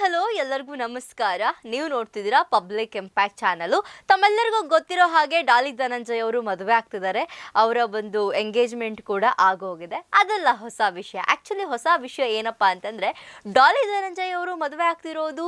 Hello ಎಲ್ಲರಿಗೂ ನಮಸ್ಕಾರ. ನೀವು ನೋಡ್ತಿದ್ದೀರಾ ಪಬ್ಲಿಕ್ ಇಂಪ್ಯಾಕ್ಟ್ ಚಾನಲು ತಮ್ಮೆಲ್ಲರಿಗೂ ಗೊತ್ತಿರೋ ಹಾಗೆ ಡಾಲಿ ಧನಂಜಯ್ ಅವರು ಮದುವೆ ಆಗ್ತಿದ್ದಾರೆ. ಅವರ ಒಂದು ಎಂಗೇಜ್ಮೆಂಟ್ ಕೂಡ ಆಗೋಗಿದೆ. ಅದೆಲ್ಲ ಹೊಸ ವಿಷಯ. ಆ್ಯಕ್ಚುಲಿ ಹೊಸ ವಿಷಯ ಏನಪ್ಪ ಅಂತಂದರೆ, ಡಾಲಿ ಧನಂಜಯ್ ಅವರು ಮದುವೆ ಆಗ್ತಿರೋದು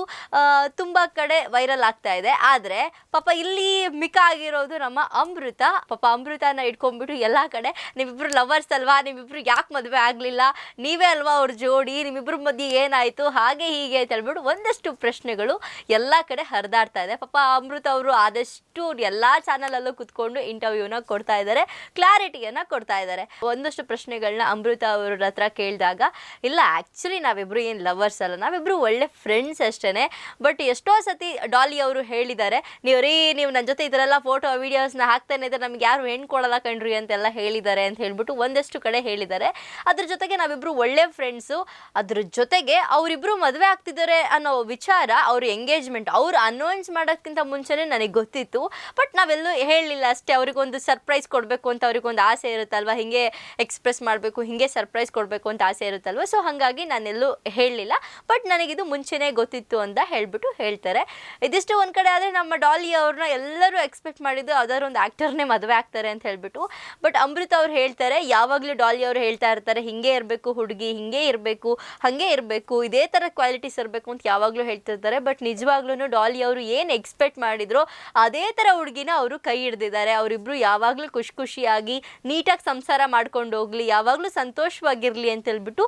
ತುಂಬ ಕಡೆ ವೈರಲ್ ಆಗ್ತಾ ಇದೆ. ಆದರೆ, ಪಾಪ ಇಲ್ಲಿ ಮಿಕ ಆಗಿರೋದು ನಮ್ಮ ಅಮೃತ. ಪಾಪ ಅಮೃತನ ಇಟ್ಕೊಂಡ್ಬಿಟ್ಟು ಎಲ್ಲ ಕಡೆ ನಿಮ್ಮಿಬ್ರು ಲವರ್ಸ್ ಅಲ್ವಾ? ನಿಮ್ಮಿಬ್ರು ಯಾಕೆ ಮದುವೆ ಆಗಲಿಲ್ಲ? ನೀವೇ ಅಲ್ವಾ ಅವ್ರ ಜೋಡಿ? ನಿಮ್ಮಿಬ್ರ ಮಧ್ಯೆ ಏನಾಯಿತು? ಹಾಗೆ ಹೀಗೆ ಅಂತ ಹೇಳ್ಬಿಟ್ಟು ಒಂದಷ್ಟು ಪ್ರಶ್ನೆಗಳು ಎಲ್ಲ ಕಡೆ ಹರಿದಾಡ್ತಾ ಇದೆ. ಪಾಪ ಅಮೃತ ಅವರು ಆದಷ್ಟು ಎಲ್ಲ ಚಾನಲಲ್ಲೂ ಕುತ್ಕೊಂಡು ಇಂಟರ್ವ್ಯೂನ ಕೊಡ್ತಾ ಇದ್ದಾರೆ ಕ್ಲಾರಿಟಿಯನ್ನು ಕೊಡ್ತಾ ಇದ್ದಾರೆ. ಒಂದಷ್ಟು ಪ್ರಶ್ನೆಗಳನ್ನ ಅಮೃತ ಅವ್ರ ಹತ್ರ ಕೇಳಿದಾಗ, ಇಲ್ಲ ಆ್ಯಕ್ಚುಲಿ ನಾವಿಬ್ಬರು ಏನು ಲವರ್ಸ್ ಅಲ್ಲ ನಾವಿಬ್ಬರು ಒಳ್ಳೆ ಫ್ರೆಂಡ್ಸ್ ಅಷ್ಟೇ ಬಟ್ ಎಷ್ಟೋ ಸತಿ ಡಾಲಿ ಅವರು ಹೇಳಿದ್ದಾರೆ, ನೀವು ರೀ, ನೀವು ನನ್ನ ಜೊತೆ ಇದರೆಲ್ಲ ಫೋಟೋ ವೀಡಿಯೋಸ್ನ ಹಾಕ್ತಾನೆ ಇದ್ರೆ ನಮ್ಗೆ ಯಾರು ಹೆಣ್ಣು ಕೊಡಲ್ಲ ಕಣ್ರಿ ಅಂತೆಲ್ಲ ಹೇಳಿದ್ದಾರೆ ಅಂತ ಹೇಳ್ಬಿಟ್ಟು ಒಂದಷ್ಟು ಕಡೆ ಹೇಳಿದ್ದಾರೆ. ಅದ್ರ ಜೊತೆಗೆ ನಾವಿಬ್ಬರು ಒಳ್ಳೆ ಫ್ರೆಂಡ್ಸು ಅದ್ರ ಜೊತೆಗೆ ಅವರಿಬ್ಬರು ಮದುವೆ ಆಗ್ತಿದ್ದಾರೆ. ಅನ್ನೋ ವಿಚಾರ ಅವ್ರ ಎಂಗೇಜ್ಮೆಂಟ್ ಅವ್ರು ಅನೌನ್ಸ್ ಮಾಡೋಕ್ಕಿಂತ ಮುಂಚೆನೇ ನನಗೆ ಗೊತ್ತಿತ್ತು. ಬಟ್ ನಾವೆಲ್ಲೂ ಹೇಳಲಿಲ್ಲ ಅಷ್ಟೇ, ಅವ್ರಿಗೊಂದು ಸರ್ಪ್ರೈಸ್ ಕೊಡಬೇಕು ಅಂತ ಅವ್ರಿಗೊಂದು ಆಸೆ ಇರುತ್ತಲ್ವ? ಹಿಂಗೆ ಎಕ್ಸ್ಪ್ರೆಸ್ ಮಾಡಬೇಕು, ಹಿಂಗೆ ಸರ್ಪ್ರೈಸ್ ಕೊಡಬೇಕು ಅಂತ ಆಸೆ ಇರುತ್ತಲ್ವ? ಸೊ ಹಾಗಾಗಿ ನಾನೆಲ್ಲೂ ಹೇಳಲಿಲ್ಲ. ಬಟ್ ನನಗಿದು ಮುಂಚೆನೇ ಗೊತ್ತಿತ್ತು ಅಂತ ಹೇಳ್ಬಿಟ್ಟು ಹೇಳ್ತಾರೆ. ಇದಿಷ್ಟು ಒಂದು ಕಡೆ ಆದರೆ ನಮ್ಮ ಡಾಲಿ ಅವ್ರನ್ನ ಎಲ್ಲರೂ ಎಕ್ಸ್ಪೆಕ್ಟ್ ಮಾಡಿದ್ದು ಯಾವ್ದಾದ್ರು ಒಂದು ಆ್ಯಕ್ಟರ್ನೇ ಮದುವೆ ಆಗ್ತಾರೆ ಅಂತ ಹೇಳ್ಬಿಟ್ಟು. ಬಟ್ ಅಮೃತ ಅವ್ರು ಹೇಳ್ತಾರೆ, ಯಾವಾಗಲೂ ಡಾಲಿ ಅವ್ರು ಹೇಳ್ತಾ ಇರ್ತಾರೆ, ಹಿಂಗೆ ಇರಬೇಕು ಹುಡುಗಿ, ಹಿಂಗೆ ಇರಬೇಕು, ಹಾಗೆ ಇರಬೇಕು, ಇದೇ ಥರ ಕ್ವಾಲಿಟೀಸ್ ಇರಬೇಕು ಅಂತ ಯಾವಾಗಲೂ ಹೇಳ್ತಿರ್ತಾರೆ ಬಟ್ ನಿಜವಾಗ್ಲೂ ಡಾಲಿ ಅವರು ಏನು ಎಕ್ಸ್ಪೆಕ್ಟ್ ಮಾಡಿದ್ರು, ಅದೇ ಥರ ಹುಡುಗಿನ ಅವರು ಕೈ ಹಿಡ್ದಿದ್ದಾರೆ. ಅವರಿಬ್ರು ಯಾವಾಗಲೂ ಖುಷಿ ಖುಷಿಯಾಗಿ ನೀಟಾಗಿ ಸಂಸಾರ ಮಾಡ್ಕೊಂಡು ಹೋಗ್ಲಿ, ಯಾವಾಗಲೂ ಸಂತೋಷವಾಗಿರಲಿ ಅಂತ ಹೇಳ್ಬಿಟ್ಟು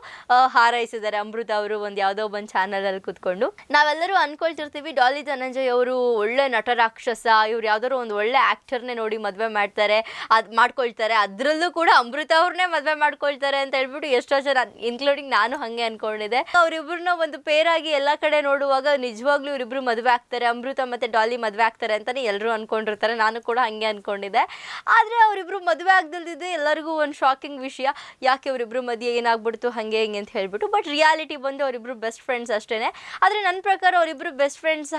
ಹಾರೈಸಿದ್ದಾರೆ. ಅಮೃತ ಅವರು ಒಂದು ಯಾವುದೋ ಒಂದು ಚಾನಲಲ್ಲಿ ಕೂತ್ಕೊಂಡು. ನಾವೆಲ್ಲರೂ ಅನ್ಕೊಳ್ತಿರ್ತೀವಿ ಡಾಲಿ ಧನಂಜಯ್ ಅವರು ಒಳ್ಳೆ ನಟ ರಾಕ್ಷಸ, ಇವ್ರು ಯಾವ್ದಾದ್ರು ಒಂದು ಒಳ್ಳೆ ಆ್ಯಕ್ಟರ್ನೇ ನೋಡಿ ಮದುವೆ ಮಾಡ್ತಾರೆ, ಅದು ಮಾಡ್ಕೊಳ್ತಾರೆ. ಅದರಲ್ಲೂ ಕೂಡ ಅಮೃತ ಅವ್ರನ್ನೇ ಮದುವೆ ಮಾಡ್ಕೊಳ್ತಾರೆ ಅಂತ ಹೇಳ್ಬಿಟ್ಟು ಎಷ್ಟೋ ಜನ ಇನ್ಕ್ಲೂಡಿಂಗ್ ನಾನು ಹಾಗೆ ಅನ್ಕೊಂಡಿದ್ದೆ. ಅವರಿಬ್ಬರನ್ನ ಒಂದು ಪೇರಾಗಿ ಎಲ್ಲ ಕಡೆ ನೋಡುವಾಗ ನಿಜವಾಗ್ಲೂ ಇವರಿಬ್ರು ಮದುವೆ ಆಗ್ತಾರೆ, ಅಮೃತ ಮತ್ತು ಡಾಲಿ ಮದುವೆ ಆಗ್ತಾರೆ ಅಂತಲೇ ಎಲ್ಲರೂ ಅನ್ಕೊಂಡಿರ್ತಾರೆ. ನಾನು ಕೂಡ ಹಾಗೆ ಅನ್ಕೊಂಡಿದ್ದೆ. ಆದರೆ ಅವರಿಬ್ರು ಮದುವೆ ಆಗ್ದಲ್ದಿದ್ದು ಎಲ್ಲರಿಗೂ ಒಂದು ಶಾಕಿಂಗ್ ವಿಷಯ. ಯಾಕೆ ಅವರಿಬ್ರು ಮದುವೆ ಏನಾಗ್ಬಿಡ್ತು, ಹಾಗೆ ಹಿಂಗೆ ಅಂತ ಹೇಳ್ಬಿಟ್ಟು. ಬಟ್ ರಿಯಾಲಿಟಿ ಬಂದು ಅವರಿಬ್ರು ಬೆಸ್ಟ್ ಫ್ರೆಂಡ್ಸ್ ಅಷ್ಟೇ ಆದರೆ ನನ್ನ ಪ್ರಕಾರ ಅವರಿಬ್ರು ಬೆಸ್ಟ್ ಫ್ರೆಂಡ್ಸ್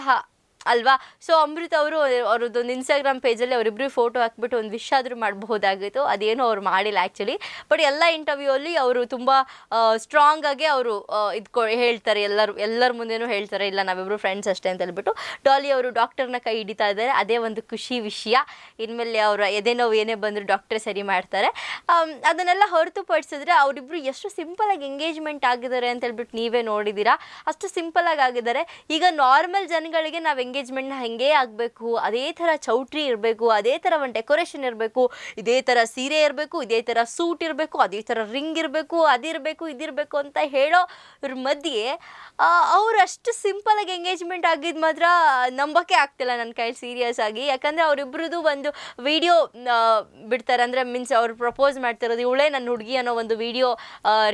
ಅಲ್ವಾ? ಸೊ ಅಮೃತ್ ಅವರು ಅವ್ರದ್ದೊಂದು ಇನ್ಸ್ಟಾಗ್ರಾಮ್ ಪೇಜಲ್ಲಿ ಅವರಿಬ್ಬರು ಫೋಟೋ ಹಾಕ್ಬಿಟ್ಟು ಒಂದು ವಿಶ್ ಆದರೂ ಮಾಡಬಹುದಾಗಿತ್ತು. ಅದೇನು ಅವ್ರು ಮಾಡಿಲ್ಲ ಆ್ಯಕ್ಚುಲಿ ಬಟ್ ಎಲ್ಲ ಇಂಟರ್ವ್ಯೂ ಅಲ್ಲಿ ಅವರು ತುಂಬ ಸ್ಟ್ರಾಂಗ್ ಆಗಿ ಅವರು ಇದ್ಕೊ, ಹೇಳ್ತಾರೆ. ಎಲ್ಲರೂ, ಎಲ್ಲರ ಮುಂದೆನೂ ಹೇಳ್ತಾರೆ, ಇಲ್ಲ ನಾವಿಬ್ಬರು ಫ್ರೆಂಡ್ಸ್ ಅಷ್ಟೇ ಅಂತ ಹೇಳ್ಬಿಟ್ಟು. ಡಾಲಿ ಅವರು ಡಾಕ್ಟರ್ನ ಕೈ ಹಿಡಿತಾ ಇದ್ದಾರೆ. ಅದೇ ಒಂದು ಖುಷಿ ವಿಷಯ. ಇನ್ಮೇಲೆ ಅವರ ಎದೆ ನೋವು ಏನೇ ಬಂದರೂ ಡಾಕ್ಟ್ರೇ ಸರಿ ಮಾಡ್ತಾರೆ. ಅದನ್ನೆಲ್ಲ ಹೊರತುಪಡಿಸಿದ್ರೆ ಅವರಿಬ್ಬರು ಎಷ್ಟು ಸಿಂಪಲಾಗಿ ಎಂಗೇಜ್ಮೆಂಟ್ ಆಗಿದ್ದಾರೆ ಅಂತ ಹೇಳ್ಬಿಟ್ಟು ನೀವೇ ನೋಡಿದ್ದೀರಾ ಅಷ್ಟು ಸಿಂಪಲಾಗಿ ಆಗಿದ್ದಾರೆ. ಈಗ ನಾರ್ಮಲ್ ಜನಗಳಿಗೆ ನಾವು ಎಂಗೇಜ್ಮೆಂಟ್ನ ಹೆಂಗೆ ಆಗಬೇಕು, ಅದೇ ಥರ ಚೌಟ್ರಿ ಇರಬೇಕು, ಅದೇ ಥರ ಒಂದು ಡೆಕೋರೇಷನ್ ಇರಬೇಕು, ಇದೇ ಥರ ಸೀರೆ ಇರಬೇಕು, ಇದೇ ಥರ ಸೂಟ್ ಇರಬೇಕು, ಅದೇ ಥರ ರಿಂಗ್ ಇರಬೇಕು, ಅದಿರಬೇಕು, ಇದಿರಬೇಕು ಅಂತ ಹೇಳೋ ಇವ್ರ ಮಧ್ಯೆ ಅವರಷ್ಟು ಸಿಂಪಲಾಗಿ ಎಂಗೇಜ್ಮೆಂಟ್ ಆಗಿದ್ದು ಮಾತ್ರ ನಂಬೋಕೆ ಆಗ್ತಿಲ್ಲ ನನ್ನ ಕೈಲಿ ಸೀರಿಯಸ್ ಆಗಿ. ಯಾಕಂದರೆ ಅವರಿಬ್ರದ್ದು ಒಂದು ವಿಡಿಯೋ ಬಿಡ್ತಾರೆ. ಅಂದರೆ ಮೀನ್ಸ್ ಅವ್ರು ಪ್ರಪೋಸ್ ಮಾಡ್ತಿರೋದು ಇವಳೇ ನನ್ನ ಹುಡುಗಿ ಅನ್ನೋ ಒಂದು ವಿಡಿಯೋ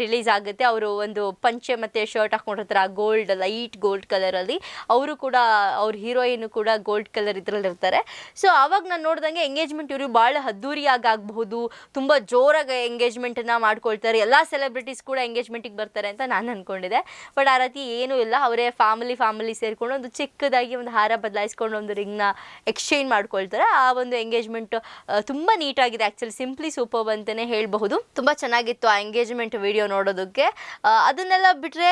ರಿಲೀಸ್ ಆಗುತ್ತೆ. ಅವರು ಒಂದು ಪಂಚೆ ಮತ್ತು ಶರ್ಟ್ ಹಾಕ್ಕೊಂಡಿರ್ತಾರೆ ಆ ಗೋಲ್ಡ್ ಲೈಟ್ ಗೋಲ್ಡ್ ಕಲರಲ್ಲಿ ಅವರು ಕೂಡ ಅವ್ರ ಹೀರೋಯಿನ್ ಕೂಡ ಗೋಲ್ಡ್ ಕಲರ್ ಇದ್ರಲ್ಲಿ ಇರ್ತಾರೆ. ಸೊ ಆವಾಗ ನಾನು ನೋಡ್ದಂಗೆ ಎಂಗೇಜ್ಮೆಂಟ್ ಇವರು ಭಾಳ ಅದ್ದೂರಿಯಾಗಿ ಆಗಬಹುದು ತುಂಬ ಜೋರಾಗಿ ಎಂಗೇಜ್ಮೆಂಟನ್ನು ಮಾಡ್ಕೊಳ್ತಾರೆ, ಎಲ್ಲ ಸೆಲೆಬ್ರಿಟೀಸ್ ಕೂಡ ಎಂಗೇಜ್ಮೆಂಟಿಗೆ ಬರ್ತಾರೆ ಅಂತ ನಾನು ಅಂದ್ಕೊಂಡಿದ್ದೆ ಬಟ್ ಆ ರೀತಿ ಏನೂ ಇಲ್ಲ, ಅವರೇ ಫ್ಯಾಮಿಲಿ ಫ್ಯಾಮಿಲಿ ಸೇರಿಕೊಂಡು ಒಂದು ಚಿಕ್ಕದಾಗಿ ಒಂದು ಹಾರ ಬದಲಾಯಿಸ್ಕೊಂಡು ಒಂದು ರಿಂಗ್ನ ಎಕ್ಸ್ಚೇಂಜ್ ಮಾಡ್ಕೊಳ್ತಾರೆ. ಆ ಒಂದು ಎಂಗೇಜ್ಮೆಂಟ್ ತುಂಬ ನೀಟಾಗಿದೆ ಆ್ಯಕ್ಚುಲಿ ಸಿಂಪ್ಲಿ ಸೂಪರ್ ಅಂತಲೇ ಹೇಳಬಹುದು. ತುಂಬ ಚೆನ್ನಾಗಿತ್ತು ಆ ಎಂಗೇಜ್ಮೆಂಟ್ ವಿಡಿಯೋ ನೋಡೋದಕ್ಕೆ. ಅದನ್ನೆಲ್ಲ ಬಿಟ್ಟರೆ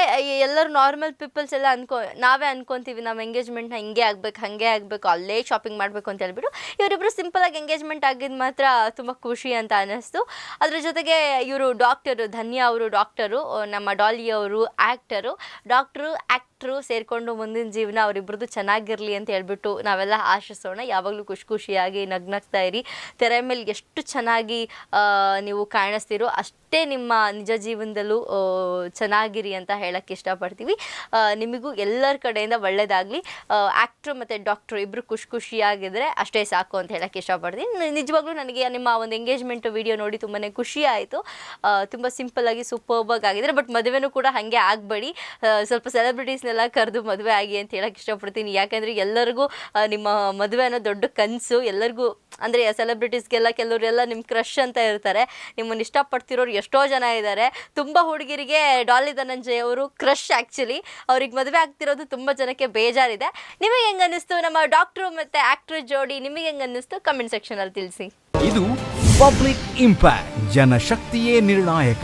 ಎಲ್ಲರೂ ನಾರ್ಮಲ್ ಪೀಪಲ್ಸ್ ಎಲ್ಲ ಅನ್ಕೊ, ನಾವೇ ಅನ್ಕೊಂತೀವಿ ನಮ್ಮ ಎಂಗೇಜ್ಮೆಂಟ್ನ ಹಿಂಗೆ ಆಗ್ಬೇಕು, ಹಾಗೆ ಆಗ್ಬೇಕು, ಅಲ್ಲೇ ಶಾಪಿಂಗ್ ಮಾಡಬೇಕು ಅಂತ ಹೇಳ್ಬಿಟ್ಟು ಇವರಿಬ್ಬರು ಆಗಿ ಎಂಗೇಜ್ಮೆಂಟ್ ಆಗಿದ್ ಮಾತ್ರ ತುಂಬ ಖುಷಿ ಅಂತ ಅನ್ನಿಸ್ತು. ಅದ್ರ ಜೊತೆಗೆ ಇವರು ಡಾಕ್ಟರ್ ಧನ್ಯಾ ಅವರು ಡಾಕ್ಟರು ನಮ್ಮ ಡಾಲಿ ಅವರು ಡಾಕ್ಟರ್ ಡಾಕ್ಟ್ರು ಆ್ಯಕ್ಟ್ರು ಸೇರಿಕೊಂಡು ಮುಂದಿನ ಜೀವನ ಅವರಿಬ್ರದ್ದು ಚೆನ್ನಾಗಿರಲಿ ಅಂತ ಹೇಳ್ಬಿಟ್ಟು ನಾವೆಲ್ಲ ಆಶಿಸೋಣ. ಯಾವಾಗಲೂ ಖುಷಿ ಖುಷಿಯಾಗಿ ನಗ್ನಗ್ತಾ ಇರಿ. ತೆರೆ ಮೇಲೆ ಎಷ್ಟು ಚೆನ್ನಾಗಿ ನೀವು ಕಾಣಿಸ್ತೀರೋ ಅಷ್ಟೇ ನಿಮ್ಮ ನಿಜ ಜೀವನದಲ್ಲೂ ಚೆನ್ನಾಗಿರಿ ಅಂತ ಹೇಳಕ್ಕೆ ಇಷ್ಟಪಡ್ತೀವಿ. ನಿಮಗೂ ಎಲ್ಲರ ಕಡೆಯಿಂದ ಒಳ್ಳೆಯದಾಗಲಿ ಆ್ಯಕ್ಟ್ರು ಮತ್ತು ಡಾಕ್ಟ್ರು ಇಬ್ಬರು ಖುಷಿ ಖುಷಿಯಾಗಿದ್ದರೆ ಅಷ್ಟೇ ಸಾಕು ಅಂತ ಹೇಳಕ್ಕೆ ಇಷ್ಟಪಡ್ತೀನಿ. ನಿಜವಾಗ್ಲೂ ನನಗೆ ನಿಮ್ಮ ಒಂದು ಎಂಗೇಜ್ಮೆಂಟ್ ವಿಡಿಯೋ ನೋಡಿ ತುಂಬಾ ಖುಷಿ ಆಯಿತು. ತುಂಬ ಸಿಂಪಲ್ಲಾಗಿ ಸೂಪರ್ಬಾಗಿ ಆಗಿದ್ದಾರೆ ಬಟ್ ಮದುವೆನೂ ಕೂಡ ಹಾಗೆ ಆಗಬೇಡಿ. ಸ್ವಲ್ಪ ಸೆಲೆಬ್ರಿಟೀಸ್ನೆಲ್ಲ ಕರೆದು ಮದುವೆ ಆಗಿ ಅಂತ ಹೇಳಕ್ಕೆ ಇಷ್ಟಪಡ್ತೀನಿ. ಯಾಕಂದ್ರೆ ಎಲ್ಲರಿಗೂ ನಿಮ್ಮ ಮದುವೆ ಅನ್ನೋ ದೊಡ್ಡ ಕನಸು, ಎಲ್ಲರಿಗೂ, ಅಂದರೆ ಸೆಲೆಬ್ರಿಟೀಸ್ಗೆಲ್ಲ ಕೆಲವರೆಲ್ಲ ನಿಮ್ಮ ಕ್ರಶ್ ಅಂತ ಇರ್ತಾರೆ. ನಿಮ್ಮನ್ನು ಇಷ್ಟಪಡ್ತಿರೋರು ಎಷ್ಟೋ ಜನ ಇದ್ದಾರೆ ತುಂಬ ಹುಡುಗಿರಿಗೆ ಡಾಲಿ ಧನಂಜಯ್ ಅವರು ಕ್ರಶ್ ಆ್ಯಕ್ಚುಲಿ ಅವ್ರಿಗೆ ಮದುವೆ ಆಗ್ತಿರೋದು ತುಂಬ ಜನಕ್ಕೆ ಬೇಜಾರಿದೆ. ನಿಮಗೆ ಹೆಂಗೆ ಅನ್ನಿಸ್ತು? ನಮ್ಮ ಡಾಕ್ಟ್ರು ಮತ್ತು ಆ್ಯಕ್ಟ್ರ್ ಜೋಡಿ ನಿಮಗೆ ಹೆಂಗೆ ಅನ್ನಿಸ್ತು? ಕಮೆಂಟ್ ಸೆಕ್ಷನಲ್ಲಿ ತಿಳಿಸಿ. ಇದು ಪಬ್ಲಿಕ್ ಇಂಪ್ಯಾಕ್ಟ್ ಜನಶಕ್ತಿಯೇ ನಿರ್ಣಾಯಕ.